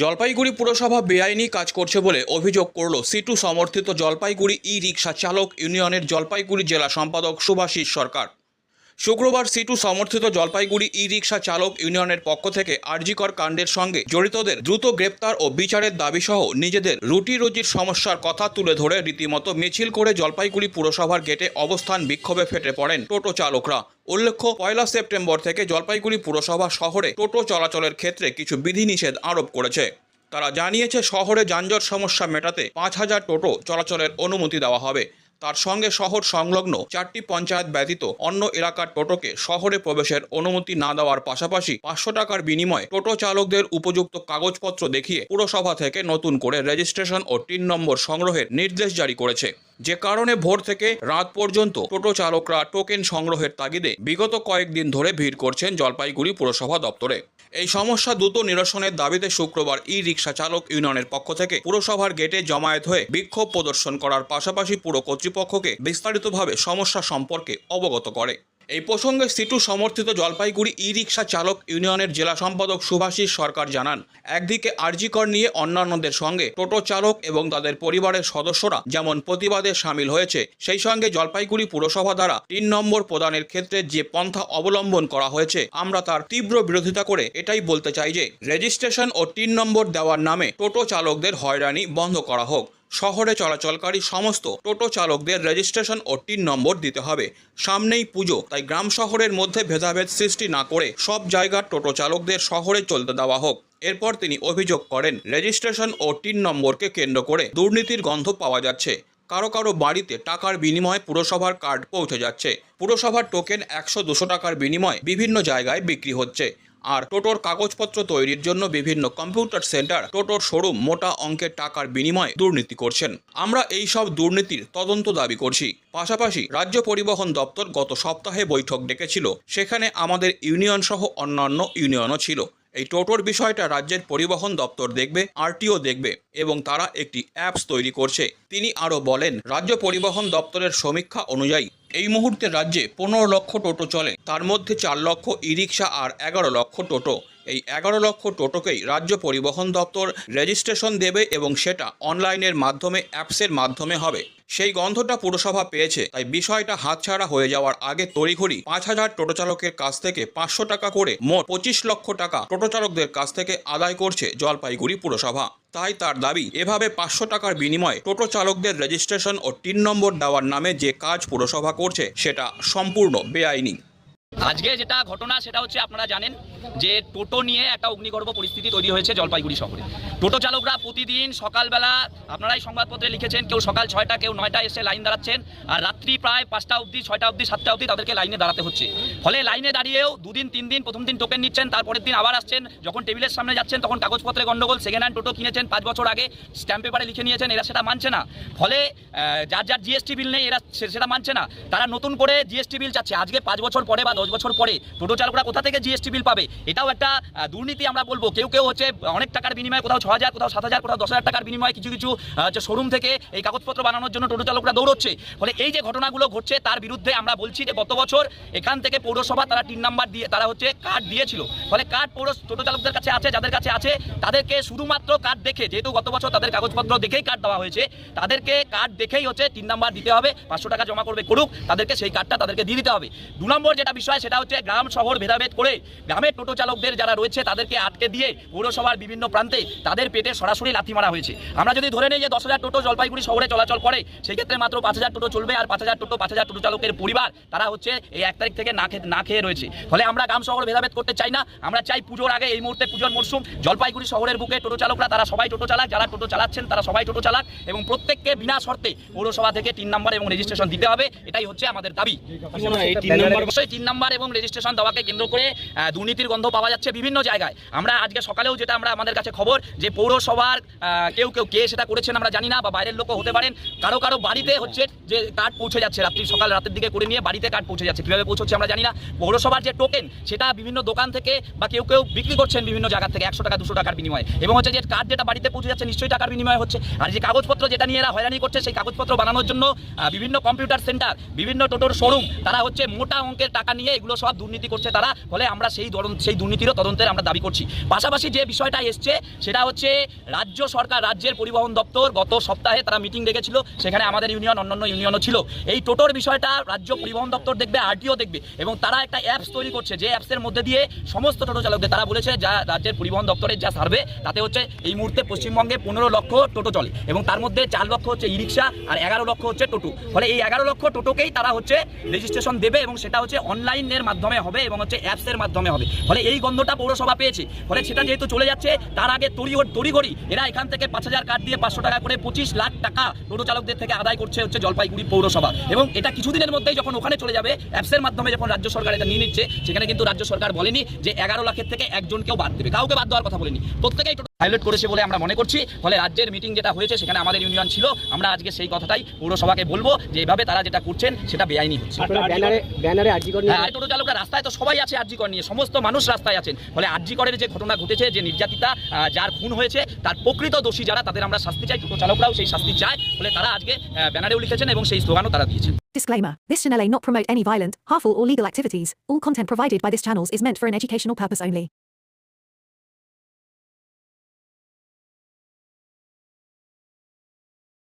জলপাইগুড়ি পুরসভা বেআইনি কাজ করছে বলে অভিযোগ করল সিটু সমর্থিত জলপাইগুড়ি ই রিক্সা চালক ইউনিয়নের জলপাইগুড়ি জেলা সম্পাদক সুভাষিস সরকার। শুক্রবার সিটু সমর্থিত জলপাইগুড়ি ই রিক্সা চালক ইউনিয়নের পক্ষ থেকে আরজিকর কাণ্ডের সঙ্গে জড়িতদের দ্রুত গ্রেপ্তার ও বিচারের দাবিসহ নিজেদের রুটি রুজির সমস্যার কথা তুলে ধরে রীতিমতো মিছিল করে জলপাইগুড়ি পুরসভার গেটে অবস্থান বিক্ষোভে ফেটে পড়েন টোটো চালকরা। উল্লেখ্য, পয়লা সেপ্টেম্বর থেকে জলপাইগুড়ি পুরসভা শহরে টোটো চলাচলের ক্ষেত্রে কিছু বিধিনিষেধ আরোপ করেছে। তারা জানিয়েছে, শহরে যানজট সমস্যা মেটাতে পাঁচ হাজার টোটো চলাচলের অনুমতি দেওয়া হবে। তার সঙ্গে শহর সংলগ্ন চারটি পঞ্চায়েত ব্যতীত অন্য এলাকার টোটোকে শহরে প্রবেশের অনুমতি না দেওয়ার পাশাপাশি পাঁচশো টাকার বিনিময়ে টোটো চালকদের উপযুক্ত কাগজপত্র দেখিয়ে পুরসভা থেকে নতুন করে রেজিস্ট্রেশন ও তিন নম্বর সংগ্রহের নির্দেশ জারি করেছে। যে কারণে ভোর থেকে রাত পর্যন্ত টোটো চালকরা টোকেন সংগ্রহের তাগিদে বিগত কয়েকদিন ধরে ভিড় করছেন জলপাইগুড়ি পুরসভা দপ্তরে। এই সমস্যা দ্রুত নিরসনের দাবিতে শুক্রবার ই রিক্সা চালক ইউনিয়নের পক্ষ থেকে পুরসভার গেটে জমায়েত হয়ে বিক্ষোভ প্রদর্শন করার পাশাপাশি পুরো কর্তৃপক্ষকে বিস্তারিতভাবে সমস্যা সম্পর্কে অবগত করে। এই প্রসঙ্গে সিটু সমর্থিত জলপাইগুড়ি ই রিক্সা চালক ইউনিয়নের জেলা সম্পাদক সুভাষিস সরকার জানান, একদিকে আরজিকর নিয়ে অন্যান্যদের সঙ্গে টোটো চালক এবং তাদের পরিবারের সদস্যরা যেমন প্রতিবাদে সামিল হয়েছে, সেই সঙ্গে জলপাইগুড়ি পুরসভা দ্বারা তিন নম্বর প্রদানের ক্ষেত্রে যে পন্থা অবলম্বন করা হয়েছে, আমরা তার তীব্র বিরোধিতা করে এটাই বলতে চাই যে, রেজিস্ট্রেশন ও তিন নম্বর দেওয়ার নামে টোটো চালকদের হয়রানি বন্ধ করা হোক। শহরে চলাচলকারী সমস্ত টোটো চালকদের রেজিস্ট্রেশন ও টিন নম্বর দিতে হবে। সামনেই পুজো, তাই গ্রাম শহরের মধ্যে ভেদাভেদ সৃষ্টি না করে সব জায়গার টোটো চালকদের শহরে চলতে দেওয়া হোক। এরপর তিনি অভিযোগ করেন রেজিস্ট্রেশন ও টিন নম্বরকে কেন্দ্র করে দুর্নীতির গন্ধ পাওয়া যাচ্ছে। কারও কারও বাড়িতে টাকার বিনিময়ে পুরসভার কার্ড পৌঁছে যাচ্ছে। পুরসভার টোকেন একশো দুশো টাকার বিনিময়ে বিভিন্ন জায়গায় বিক্রি হচ্ছে। আর টোটোর কাগজপত্র তৈরির জন্য বিভিন্ন কম্পিউটার সেন্টার টোটোর শোরুম মোটা অঙ্কের টাকার বিনিময়ে দুর্নীতি করছেন। আমরা এই সব দুর্নীতির তদন্ত দাবি করছি। পাশাপাশি রাজ্য পরিবহন দপ্তর গত সপ্তাহে বৈঠক ডেকেছিল। সেখানে আমাদের ইউনিয়ন সহ অন্যান্য ইউনিয়নও ছিল। এই টোটোর বিষয়টা রাজ্যের পরিবহন দপ্তর দেখবে, আরটিও দেখবে এবং তারা একটি অ্যাপস তৈরি করছে। তিনি আরও বলেন, রাজ্য পরিবহন দপ্তরের সমীক্ষা অনুযায়ী এই মুহূর্তে রাজ্যে পনেরো লক্ষ টোটো চলে। তার মধ্যে চার লক্ষ ই রিক্সা আর এগারো লক্ষ টোটো। এই এগারো লক্ষ টোটোকেই রাজ্য পরিবহন দপ্তর রেজিস্ট্রেশন দেবে এবং সেটা অনলাইনের মাধ্যমে, অ্যাপসের মাধ্যমে হবে। সেই গন্ধটা পুরসভা পেয়েছে, তাই বিষয়টা হাতছাড়া হয়ে যাওয়ার আগে তড়িঘড়ি পাঁচ হাজার টোটো চালকের কাছ থেকে পাঁচশো টাকা করে মোট পঁচিশ লক্ষ টাকা টোটো চালকদের কাছ থেকে আদায় করছে জলপাইগুড়ি পুরসভা। তাই তার দাবি, এভাবে পাঁচশো টাকার বিনিময়ে টোটো চালকদের রেজিস্ট্রেশন ও তিন নম্বর দেওয়ার নামে যে কাজ পুরসভা করছে, সেটা সম্পূর্ণ বেআইনি। আজকে যেটা ঘটনা, সেটা হচ্ছে আপনারা জানেন যে টোটো নিয়ে একটা অগ্নিগর্ভ পরিস্থিতি তৈরি হয়েছে জলপাইগুড়ি শহরে। টোটো চালকরা প্রতিদিন সকালবেলা, আপনারাই সংবাদপত্রে লিখেছেন, কেউ সকাল ছয়টা, কেউ নয়টা এসে লাইন দাঁড়াচ্ছেন, আর রাত্রি প্রায় পাঁচটা অবধি, ছয়টা অবধি, সাতটা অবধি তাদেরকে লাইনে দাঁড়াতে হচ্ছে। ফলে লাইনে দাঁড়িয়েও দুদিন, তিন দিন, প্রথম দিন টোকেন নিচ্ছেন, তারপরের দিন আবার আসছেন, যখন টেবিলের সামনে যাচ্ছেন, তখন কাগজপত্রে গন্ডগোল, সেকেন্ড হ্যান্ড টোটো কিনেছেন, পাঁচ বছর আগে স্ট্যাম্প পেপারে লিখে নিয়েছেন, এরা সেটা মানছে না। ফলে যার যার জিএসটি বিল নেই, এরা সেটা মানছে না। তারা নতুন করে জিএসটি বিল চাচ্ছে। আজকে পাঁচ বছর পরে বা দশ বছর পরে টোটো চালকরা কোথা থেকে জিএসটি বিল পাবে? এটাও একটা দুর্নীতি আমরা বলব। কেউ কেউ হচ্ছে অনেক টাকার বিনিময়ে, কোথাও ছ হাজার, কোথাও সাত হাজার, কোথাও দশ টাকার বিনিময়ে কিছু কিছু হচ্ছে শোরুম থেকে এই কাগজপত্র বানানোর জন্য টোটো চালকরা দৌড়চ্ছে। ফলে এই যে ঘটনাগুলো ঘটছে, তার বিরুদ্ধে আমরা বলছি যে গত বছর এখান থেকে পৌরসভা তারা তিন নাম্বার দিয়ে, তারা হচ্ছে কার্ড দিয়েছিল। ফলে কার্ড পৌর টোটো চালকদের কাছে আছে, যাদের কাছে আছে, তাদেরকে শুধুমাত্র কার্ড দেখে, যেহেতু গত বছর তাদের কাগজপত্র দেখেই কার্ড দেওয়া হয়েছে, তাদেরকে কার্ড দেখেই হচ্ছে তিন নাম্বার দিতে হবে, পাঁচশো টাকা জমা করবে করুক, তাদেরকে সেই কার্ডটা তাদেরকে দিয়ে দিতে হবে। দু নম্বর যেটা বিষয় সেটা হচ্ছে গ্রাম শহর ভেদাভেদ করে গ্রামের টোটো চালকদের যারা রয়েছে তাদেরকে আটকে দিয়ে পৌরসভার বিভিন্ন প্রান্তে তাদের পেটে সরাসরি লাথি মারা হয়েছে। আমরা যদি ধরে নিই যে দশ হাজার টোটো জলপাইগুড়ি শহরে চলাচল করে সেই ক্ষেত্রে মাত্র পাঁচ হাজার টোটো চলবে আর পাঁচ হাজার টোটো পাঁচ হাজার টোটো চালকের পরিবার তারা হচ্ছে এই এক তারিখ থেকে না খেয়ে না খেয়ে রয়েছে। ফলে আমরা গ্রাম শহর ভেদাভেদ করতে চাই না আমরা চাই পুজোর আগে এই মুহূর্তে পুজোর মরশুম জলপাইগুড়ি শহরের বুকে টোটো চালকরা তারা সবাই টোটো চালাক যারা টোটো চালাচ্ছেন তারা সবাই টোটো চালাক এবং প্রত্যেককে বিনা শর্তে পৌরসভা থেকে তিন নম্বর এবং রেজিস্ট্রেশন দিতে হবে এটাই হচ্ছে আমাদের দাবি। তিন নম্বর এবং রেজিস্ট্রেশন দেওয়াকে কেন্দ্র করে দুর্নীতির গন্ধ পাওয়া যাচ্ছে বিভিন্ন জায়গায়। আমরা আজকে সকালেও যেটা আমরা আমাদের কাছে খবর, যে পৌরসভার কেউ কেউ কে সেটা করেছেন আমরা জানি না, বা বাইরের লোকও হতে পারেন। কারও কারও বাড়িতে হচ্ছে যে কার্ড পৌঁছে যাচ্ছে রাত্রি, সকাল রাতের দিকে করে নিয়ে বাড়িতে কার্ড পৌঁছে যাচ্ছে। কীভাবে পৌঁছচ্ছে আমরা জানি না। পৌরসভার যে টোকেন সেটা বিভিন্ন দোকান থেকে বা কেউ কেউ বিক্রি করছেন বিভিন্ন জায়গা থেকে, একশো টাকা, দুশো টাকার বিনিময়ে। এবং হচ্ছে যে কার্ড যেটা বাড়িতে পৌঁছে যাচ্ছে, নিশ্চয়ই টাকার বিনিময় হচ্ছে। আর যে কাগজপত্র যেটা নিয়ে এরা হয়রানি করছে, সেই কাগজপত্র বানানোর জন্য বিভিন্ন কম্পিউটার সেন্টার বিভিন্ন টোটোর শোরুম তারা হচ্ছে মোটা অঙ্কের টাকা নিয়ে এগুলো সব দুর্নীতি করছে তারা, ফলে আমরা সেই সেই দুর্নীতিরও তদন্তের আমরা দাবি করছি। পাশাপাশি যে বিষয়টা এসছে, সেটা হচ্ছে রাজ্য সরকার, রাজ্যের পরিবহন দপ্তর গত সপ্তাহে তারা মিটিং ডেকেছিল, সেখানে আমাদের ইউনিয়ন অন্যান্য ইউনিয়নও ছিল। এই টোটোর বিষয়টা রাজ্য পরিবহন দপ্তর দেখবে আরটিও দেখবে, এবং তারা একটা অ্যাপস তৈরি করছে, যে অ্যাপসের মধ্যে দিয়ে সমস্ত টোটো চালকদের, তারা বলেছে যা রাজ্যের পরিবহন দপ্তরের যা সার্ভে তাতে হচ্ছে এই মুহূর্তে পশ্চিমবঙ্গে পনেরো লক্ষ টোটো চলে, এবং তার মধ্যে চার লক্ষ হচ্ছে ই রিক্সা আর এগারো লক্ষ হচ্ছে টোটো। ফলে এই এগারো লক্ষ টোটোকেই তারা হচ্ছে রেজিস্ট্রেশন দেবে, এবং সেটা হচ্ছে অনলাইনের মাধ্যমে হবে এবং হচ্ছে অ্যাপসের মাধ্যমে হবে। ফলে এই গন্ধটা পৌরসভা পেয়েছে। ফলে সেটা যেহেতু চলে যাচ্ছে, তার আগে তড়ি তড়িঘড়ি এরা এখান থেকে পাঁচ হাজার কার্ড দিয়ে পাঁচশো টাকা করে পঁচিশ লাখ টাকা টোটো চালকদের থেকে আদায় করছে হচ্ছে জলপাইগুড়ি পৌরসভা। এবং এটা কিছুদিনের মধ্যেই যখন ওখানে চলে যাবে অ্যাপসের মাধ্যমে যখন রাজ্য সরকার এটা নিয়ে নিচ্ছে, সেখানে কিন্তু রাজ্য সরকার বলেনি যে এগারো লাখের থেকে একজনকেও বাদ দেবে। কাউকে বাদ দেওয়ার কথা বলেনি। প্রত্যেকেই হাইলাইট করেছে বলে আমরা মনে করছি। ফলে রাজ্যের মিটিং যেটা হয়েছে সেখানে আমাদের ইউনিয়ন ছিল। আমরা আজকে সেই কথাটাই পৌরসভাকে বলব যে এভাবে তারা যেটা করছেন সেটা বেআইনি হচ্ছে। আপনারা ব্যানারে ব্যানারে আর্জি করে হ্যাঁ টোটো চালকরা রাস্তায় তো সবাই আছে আরজিকর নিয়ে। সমস্ত মানুষ রাস্তায় আছেন। ফলে আরজিকরের যে ঘটনা ঘটেছে যে নির্যাতিতা যার খুন হয়েছে তার প্রকৃত দোষী যারা তাদের আমরা শাস্তি চাই টোটো চালকরাও সেই শাস্তি চায়। ফলে তারা আজকে ব্যানারেও লিখেছেন এবং সেই স্লোগানও তারা দিয়েছেন। Disclaimer This channel may not promote any violent, harmful, or legal activities. All content provided by this channel is meant for an educational purpose only.